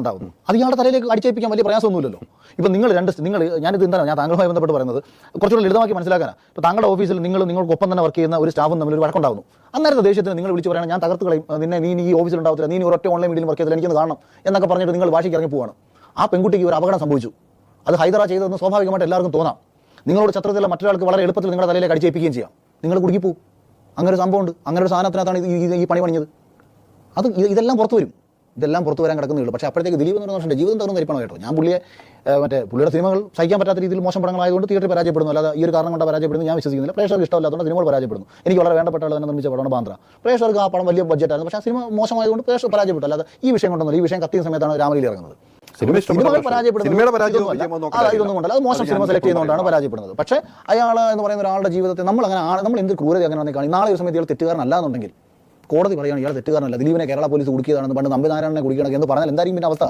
ഉണ്ടാകുന്നു അത് ഇയാളുടെ തലയിലേക്ക് അടിച്ചേൽപ്പിക്കാൻ വലിയ പ്രയാസമൊന്നുമില്ലല്ലോ. ഇപ്പം നിങ്ങൾ രണ്ട് നിങ്ങൾ ഞാനിത് എന്താണ് ഞാൻ താങ്കളുമായി ബന്ധപ്പെട്ട് പറയുന്നത്. കുറച്ചുകൂടി ലളിതമാക്കി മനസ്സിലാക്കാനാണ് ഇപ്പോൾ താങ്കളുടെ ഓഫീസിൽ നിങ്ങൾ നിങ്ങൾക്ക് ഒപ്പം തന്നെ വർക്ക് ചെയ്യുന്ന ഒരു സ്റ്റാഫും തമ്മിൽ ഒരു വഴക്കുണ്ടാകുന്നു അന്നേരത്തെ ദേശത്തിന് നിങ്ങൾ വിളിച്ച് പറയണം ഞാൻ തകർത്ത് കളയും നിന്നെ നീ ഈ ഓഫീസിൽ ഉണ്ടാവത്തില്ല. നീ ഒരൊറ്റ ഓൺലൈൻ മീഡിയയിൽ വർക്ക് ചെയ്തില്ല എനിക്കൊന്ന് കാണണം. എന്നൊക്കെ പറഞ്ഞിട്ട് നിങ്ങൾ വാശിക്ക് ഇറങ്ങി പോവാണ്. ആ പെൺകുട്ടിക്ക് ഒരു അപകടം സംഭവിച്ചു. അത് ഹൈദരാ ചെയ്തതെന്ന് സ്വാഭാവികമായിട്ട് എല്ലാവർക്കും തോന്നാം. നിങ്ങളോട് ചത്രത്തിലുള്ള മറ്റൊരാൾക്ക് വളരെ എളുപ്പത്തിൽ നിങ്ങളുടെ തലയിലേക്ക് അടിച്ചേൽപ്പിക്കുകയും ചെയ്യാം. നിങ്ങൾ കുടുങ്ങിപ്പോവും അങ്ങനെ ഒരു സംഭവമുണ്ട്. അങ്ങനെ ഒരു സാധനത്തിനകത്താണ് ഈ പണി പണിഞ്ഞത്. അത് ഇതെല്ലാം പുറത്തു വരും. ഇതെല്ലാം പുറത്തു വരാൻ കിടക്കുന്നേ ഉള്ളൂ. പക്ഷേ അപ്പോഴത്തേക്ക് ദിലീപ് എന്ന് പറഞ്ഞ ജീവിതം തകർന്ന് തരിപ്പണം കേട്ടോ ഞാൻ പുള്ളിയെ മറ്റേ പുള്ളിയുടെ സിനിമകൾ സഹിക്കാൻ പറ്റാത്ത രീതിയിൽ മോശം പടങ്ങളായതുകൊണ്ട് തിയേറ്ററിൽ പരാജയപ്പെടുന്നു. അല്ലാതെ ഈ ഒരു കാരണം കൊണ്ട് പരാജയപ്പെടുന്നു ഞാൻ വിശ്വസിക്കുന്നില്ല. പ്രേക്ഷകർക്ക് ഇഷ്ടമല്ലാത്തതുകൊണ്ട് സിനിമകൾ പരാജയപ്പെടുന്നു. എനിക്ക് വളരെ വേണ്ടപ്പെട്ട തന്നെ നിർമ്മിച്ച പടമാണ് ബാന്ദ്ര. പ്രേക്ഷകർക്ക് ആ പടം വലിയ ബഡ്ജറ്റായിരുന്നു പക്ഷേ ആ സിനിമ മോശമായതുകൊണ്ട് പ്രേക്ഷകർ പരാജയപ്പെട്ടു. അല്ലാതെ ഈ വിഷയം കൊണ്ടൊന്നും ഈ വിഷയം കത്തിയ സമയത്താണ് രാമലീല ഇറങ്ങുന്നത്. പരാജയപ്പെടുന്നത് അത് മോശം സിനിമ സെലക്ട് ചെയ്യുന്നതുകൊണ്ടാണ് പരാജയപ്പെടുന്നത്. പക്ഷേ അയാൾ എന്ന് പറയുന്ന ഒരാളുടെ ജീവിതത്തെ നമ്മൾ അങ്ങനെ നമ്മൾ എന്ത് ക്രൂരത അങ്ങനെ കാണി. നാളെ ഒരു സമയത്ത് ഇയാൾ തെറ്റുകാരനല്ല എന്നുണ്ടെങ്കിൽ കോടതി പറയുകയാണ് ഇയാൾ തെറ്റുകാരനല്ല. ദിലീപിനെ കേരള പോലീസ് കുടുക്കിയതാണെന്ന് പണ്ട് നമ്പിനാരായണനെ കുടിക്കണം എന്ന് പറഞ്ഞാൽ എന്തായിരിക്കും പിന്നെ അവസ്ഥ?